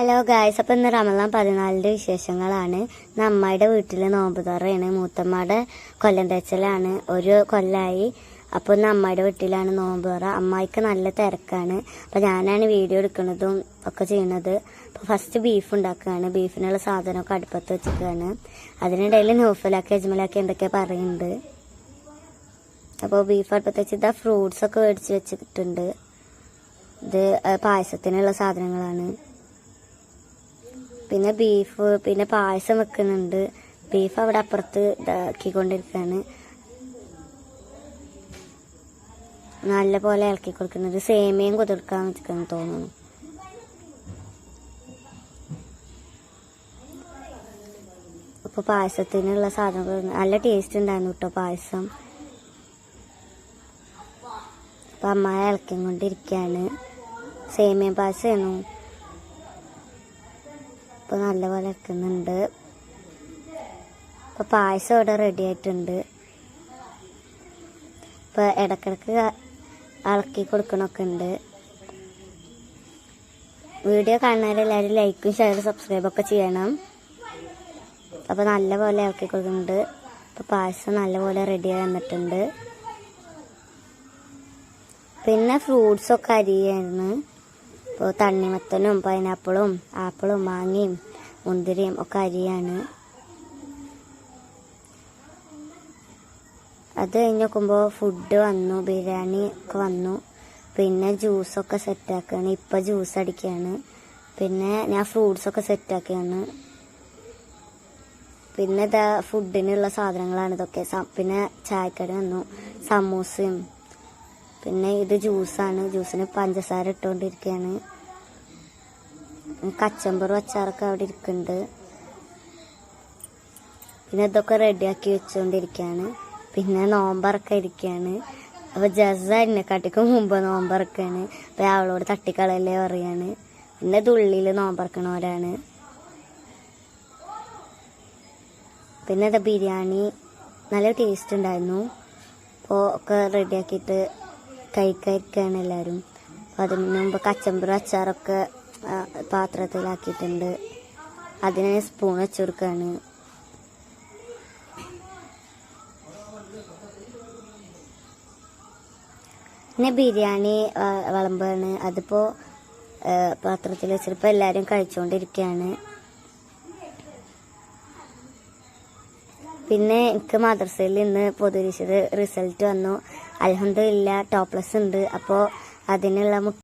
Hello guys അപ്പം ഇന്ന് റമദാൻ പതിനാലിന്റെ വിശേഷങ്ങളാണ്. ഇന്ന് അമ്മയുടെ വീട്ടിൽ നോമ്പ് തുറയാണ് മൂത്തമ്മയുടെ കൊല്ലം തേച്ചലാണ്. ഒരു കൊല്ലായി. അപ്പോൾ ഇന്ന് അമ്മയുടെ വീട്ടിലാണ് നോമ്പ് തുറ അമ്മായിക്ക് നല്ല തിരക്കാണ്. അപ്പോൾ ഞാനാണ് വീഡിയോ എടുക്കുന്നതും ഒക്കെ ചെയ്യുന്നത്. അപ്പോൾ ഫസ്റ്റ് ബീഫ് ഉണ്ടാക്കുകയാണ്. ബീഫിനുള്ള സാധനമൊക്കെ അടുപ്പത്ത് വെച്ചിരിക്കുകയാണ്. അതിനിടയിൽ നൂഫലാക്കി അജ്മലാക്കി എന്തൊക്കെ പറയുന്നുണ്ട്. അപ്പോൾ ബീഫ് അടുപ്പത്ത് വെച്ച് ഇതാ ഫ്രൂട്ട്സ് ഒക്കെ മേടിച്ച് വെച്ചിട്ടുണ്ട്. ഇത് പായസത്തിനുള്ള സാധനങ്ങളാണ്. പിന്നെ ബീഫ് പിന്നെ പായസം വെക്കുന്നുണ്ട്. ബീഫ് അവിടെ അപ്പുറത്ത് ഇതാക്കിക്കൊണ്ടിരിക്കുകയാണ് നല്ല പോലെ ഇളക്കി കൊടുക്കുന്നത് സേമിയയും കുതിർക്കാൻ വെച്ചിരിക്കുന്നു തോന്നുന്നു. അപ്പോൾ പായസത്തിനുള്ള സാധനങ്ങൾ നല്ല ടേസ്റ്റ് ഉണ്ടായിരുന്നു കേട്ടോ പായസം. അപ്പം അമ്മ ഇളക്കിയും കൊണ്ടിരിക്കുകയാണ് സേമിയ പായസമായിരുന്നു. ഇപ്പൊ നല്ലപോലെ വെക്കുന്നുണ്ട്. ഇപ്പൊ പായസം ഇവിടെ റെഡി ആയിട്ടുണ്ട്. ഇപ്പൊ ഇടക്കിടക്ക് ഇളക്കി കൊടുക്കണൊക്കെ ഉണ്ട്. വീഡിയോ കാണുന്നവരെല്ലാവരും ലൈക്കും ഷെയറും സബ്സ്ക്രൈബ് ഒക്കെ ചെയ്യണം. അപ്പൊ നല്ലപോലെ ഇളക്കി കൊടുക്കുന്നുണ്ട്. ഇപ്പൊ പായസം നല്ലപോലെ റെഡി ആയി വന്നിട്ടുണ്ട്. പിന്നെ ഫ്രൂട്ട്സ് ഒക്കെ അരിയായിരുന്നു. ഇപ്പോൾ തണ്ണിമത്തനും പൈനാപ്പിളും ആപ്പിളും മാങ്ങയും മുന്തിരിയും ഒക്കെ അരിയാണ്. അത് കഴിഞ്ഞ് നോക്കുമ്പോൾ ഫുഡ് വന്നു ബിരിയാണി ഒക്കെ വന്നു. പിന്നെ ജ്യൂസൊക്കെ സെറ്റാക്കുകയാണ് ഇപ്പം ജ്യൂസ് അടിക്കുകയാണ്. പിന്നെ ഞാൻ ഫ്രൂട്ട്സൊക്കെ സെറ്റാക്കുകയാണ് പിന്നെ ഇതാ ഫുഡിനുള്ള സാധനങ്ങളാണ് ഇതൊക്കെ. പിന്നെ ചായക്കട വന്നു സമൂസയും. പിന്നെ ഇത് ജ്യൂസാണ് ജ്യൂസിന് പഞ്ചസാര ഇട്ടുകൊണ്ടിരിക്കുകയാണ്. കച്ചമ്പറും അച്ചാറൊക്കെ അവിടെ ഇരിക്കുന്നുണ്ട്. പിന്നെ ഇതൊക്കെ റെഡിയാക്കി വെച്ചുകൊണ്ടിരിക്കുകയാണ് പിന്നെ നോമ്പറൊക്കെ ഇരിക്കുകയാണ് അപ്പൊ ജസ എന്നെക്കാട്ടിക്ക് മുമ്പ് നോമ്പറക്കാണ്. അപ്പൊ അവളോട് തട്ടിക്കളയല്ലേ പറയാണ്. പിന്നെ തുള്ളിയിൽ നോമ്പറക്കണവരാണ്. പിന്നെ അത് ബിരിയാണി. നല്ല ടേസ്റ്റ് ഉണ്ടായിരുന്നു. അപ്പോൾ ഒക്കെ റെഡിയാക്കിയിട്ട് കഴിക്കാതിരിക്കുകയാണ് എല്ലാവരും അപ്പോൾ അതിന് മുമ്പ് കച്ചമ്പറും അച്ചാറൊക്കെ പാത്രത്തിലാക്കിയിട്ടുണ്ട്. അതിന് സ്പൂൺ വെച്ച് കൊടുക്കുകയാണ് പിന്നെ ബിരിയാണി വിളമ്പാണ്. അതിപ്പോൾ പാത്രത്തിൽ വെച്ചിട്ടിപ്പോ എല്ലാരും കഴിച്ചുകൊണ്ടിരിക്കുകയാണ് പിന്നെ എനിക്ക് മദ്രസയിൽ നിന്ന് പൊതുപരീക്ഷയുടെ റിസൾട്ട് വന്നു. അലഹമില്ല ടോപ്ലസ് ഉണ്ട്. അപ്പോ അതിനുള്ള